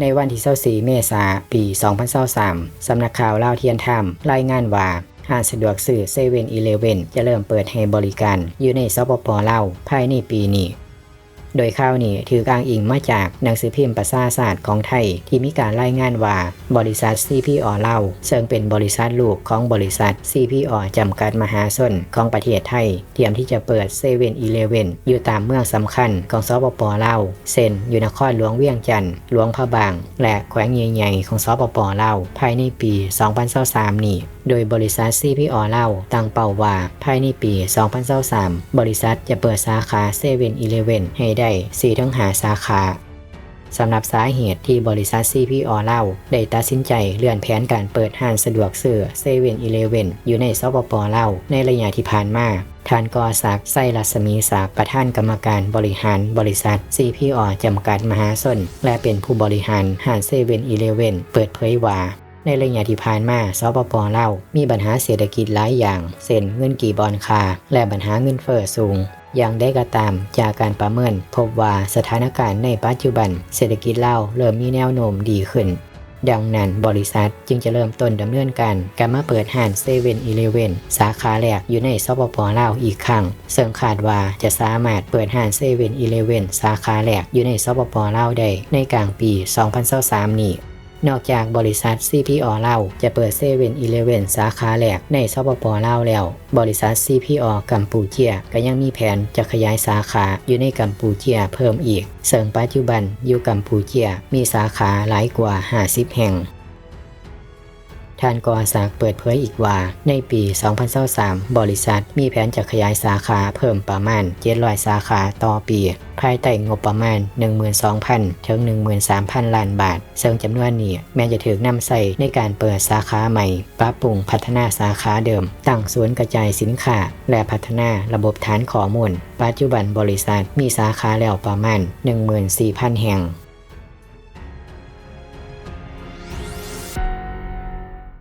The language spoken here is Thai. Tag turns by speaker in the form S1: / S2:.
S1: ในวันที่24เมษาปี 2023สำนักข่าวลาวเทียนธรรมรายงานว่าห้างสะดวกซื้อเซเว่นอีเลเว่นจะเริ่มเปิดให้บริการอยู่ในสปปลาวภายในปีนี้ โดยข่าวนี้ถืออ้างอิงมาจากหนังสือพิมพ์ประชาศาสตร์ของไทย ที่มีการรายงานว่าบริษัท CPO เล่าซึ่งเป็นบริษัทลูกของบริษัท CPO จำกัดมหาชนของประเทศไทย เตรียมที่จะเปิดเซเว่นอีเลเว่นอยู่ตามเมืองสำคัญของสปปลาเช่นอยู่นครหลวงเวียงจันทร์หลวงพระบาง และแขวงใหญ่ๆของสปปลาภายในปี 2023 นี้ โดยบริษัท CPO เล่าตั้งเป้าว่า ภายในปี 2023 บริษัทจะเปิดสาขาเซเว่นอีเลเว่นให้ได้4ถึง5สาขาสำหรับสาเหตุที่บริษัท CPO เล่า ได้ตัดสินใจเลื่อนแผนการเปิดห้างสะดวกซื้อเซเว่นอีเลเว่นอยู่ในสปปเล่า ในระยะที่ผ่านมาท่านกอศักไส้รัศมีศักประธานกรรมการบริหารบริษัท CPO จำกัดมหาชนและเป็นผู้บริหารห้างเซเว่นอีเลเว่นเปิดเผยว่า ในระยะที่ผ่านมาสปปเล่ามีปัญหาเศรษฐกิจหลายอย่างเช่นเงินกี่บอลคา และปัญหาเงินเฟ้อสูงอย่างได้ก็ตามจากการประเมิน พบว่าสถานการณ์ในปัจจุบัน เศรษฐกิจเลาเริ่มมีแนวโน้มดีขึ้น ดังนั้นบริษัทจึงจะเริ่มต้นดำเนินการการมาเปิดห้างเซเว่นอีเลเว่นสาขาแรกอยู่ในสปปลาวอีกครั้งซึ่งคาดว่าจะสามารถเปิดห้างเซเว่นอีเลเว่นสาขาแรกอยู่ในสปปลาวได้ในกลางปี 2023 นี้ นอกจากบริษัท CPO เล่าจะเปิดเซเว่นอีเลเว่นสาขาแรกในสปปลาแล้ว บริษัท CPO กัมพูเชียก็ยังมีแผนจะขยายสาขาอยู่ในกัมพูเชียเพิ่มอีก เสริงปัจจุบันอยู่กัมพูเชียมีสาขาหลายกว่า 50 แห่ง ท่านกอศักเปิดเผยอีกว่า ในปี 2023บริษัทมีแผนจะขยายสาขาเพิ่มประมาณ 700 สาขาต่อปี ภายใต้งบประมาณ 12,000 ถึง 13,000 ล้านบาท ซึ่งจำนวนนี้แม้จะถูกนำใส่ในการเปิดสาขาใหม่ ปรับปรุงพัฒนาสาขาเดิม ตั้งศูนย์กระจายสินค้า และพัฒนาระบบฐานข้อมูล ปัจจุบันบริษัทมีสาขาแล้วประมาณ 14,000 แห่ง